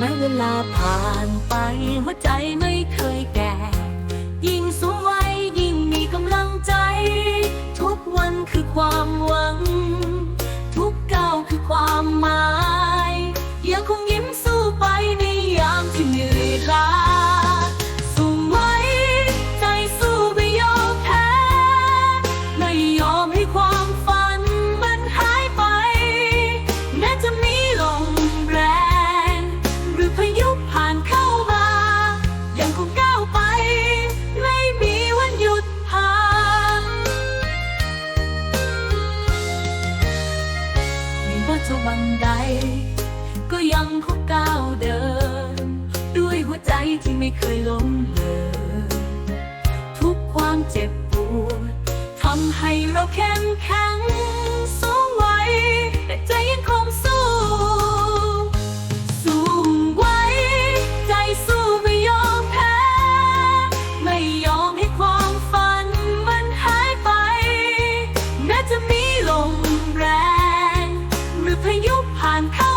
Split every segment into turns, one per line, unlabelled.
ม้เวลาผ่านไปหัวใจไม่เคยแก่ ยิ่งสูงวัยยิ่งมีกำลังใจ ทุกวันคือความหวัง เข้มแข็งสูงไว้ แต่ใจยังคงสู้ สูงไว้ ใจสู้ไม่ยอมแพ้ ไม่ยอมให้ความฝันมันหายไปแม้จะมีลมแรง หรือพายุผ่านเข้า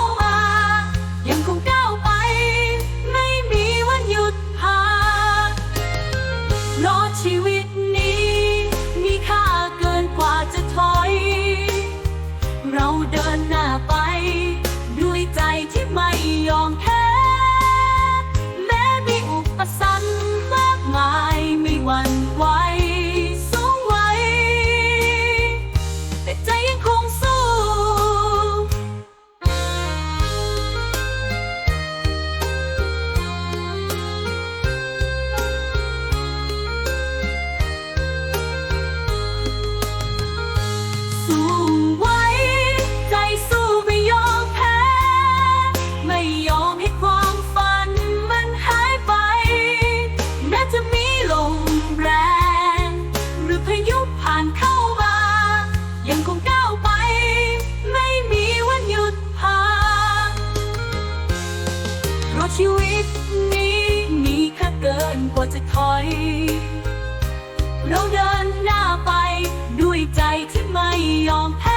ชีวิตนี้มีค่าเกินกว่าจะถอย เราเดินหน้าไปด้วยใจที่ไม่ยอมแพ้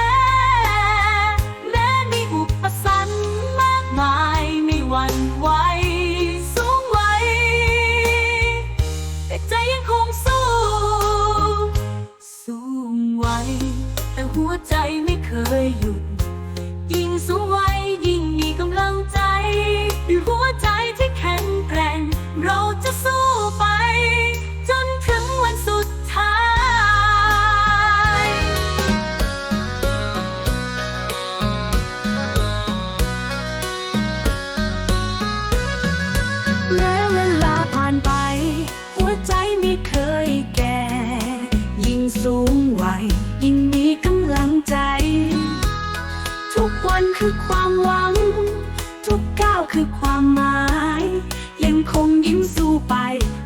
กวันคือความหวัง ทุกก้าวคือความหมาย ยังคงยิ้มสู้ไป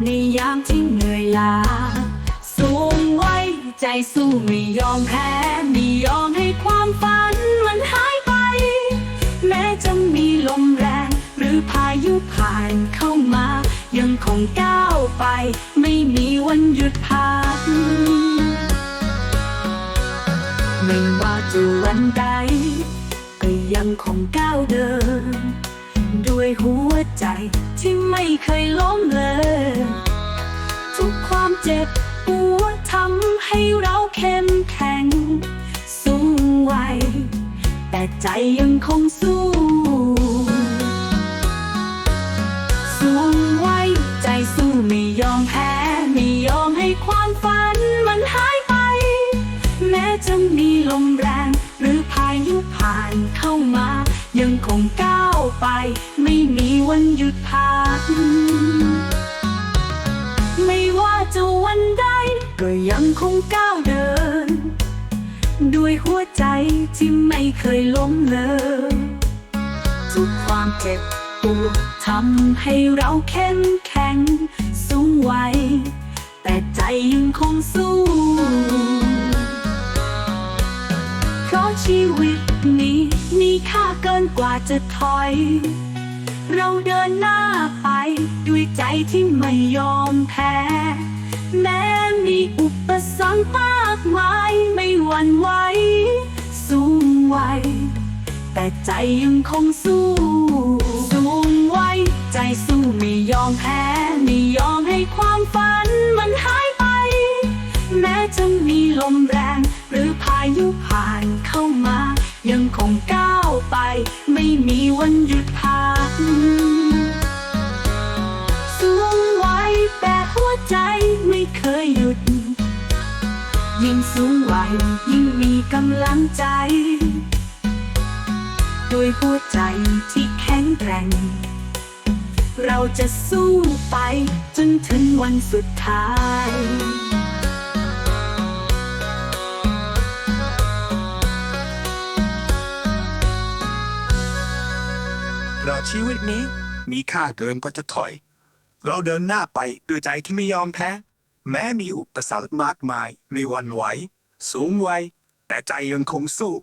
ในยามที่เหนื่อยล้าสูงไว้ใจสู้ไม่ยอมแพ้ไม่ยอมให้ความฝันมันหายไป แม้จะมีลมแรง หรือพายุผ่านเข้ามา ยังคงก้าวไป ไม่มีวันหยุดพักไม่ว่าจะวันใด ยังคงก้าวเดิน ด้วยหัวใจที่ไม่เคยล้มเลย ทุกความเจ็บปวดทำให้เราเข้มแข็ง สู้ไวแต่ใจยังคงสู้ ยังคงก้าวไป ไม่มีวันหยุดพัก ไม่ว่าจะวันใด ก็ยังคงก้าวเดิน ด้วยหัวใจที่ไม่เคยล้มเลยทุกความเจ็บปวดทำให้เราเข้มแข็ง สูงไว้แต่ใจยังคงสู้ เพราะชีวิตนี้ เกินกว่าจะถอย เราเดินหน้าไป ด้วยใจที่ไม่ยอมแพ้ แม้มีอุปสรรคมากมายไม่หวั่นไหวสู้ไวแต่ใจยังคงสู้ สู้ไว้ ใจสู้ไม่ยอมแพ้ ไม่ยอมให้ความฝันมันหายไป แม้จะมีลมแรง หรือพายุผ่านเข้ามา ยังคงก้าว ไป ไม่มีวันหยุดพักสูงไว้แต่หัวใจไม่เคยหยุด ยิ่งสูงไว้ยิ่งมีกำลังใจด้วยหัวใจที่แข็งแกร่ง เราจะสู้ไปจนถึงวันสุดท้าย
ชีวิตนี้ มีค่าเกินก็จะถอย เราเดินหน้าไปด้วยใจที่ไม่ยอมแพ้ แม้มีอุปสรรคมากมายในวันไหว สูงวัยแต่ใจยังคงสู้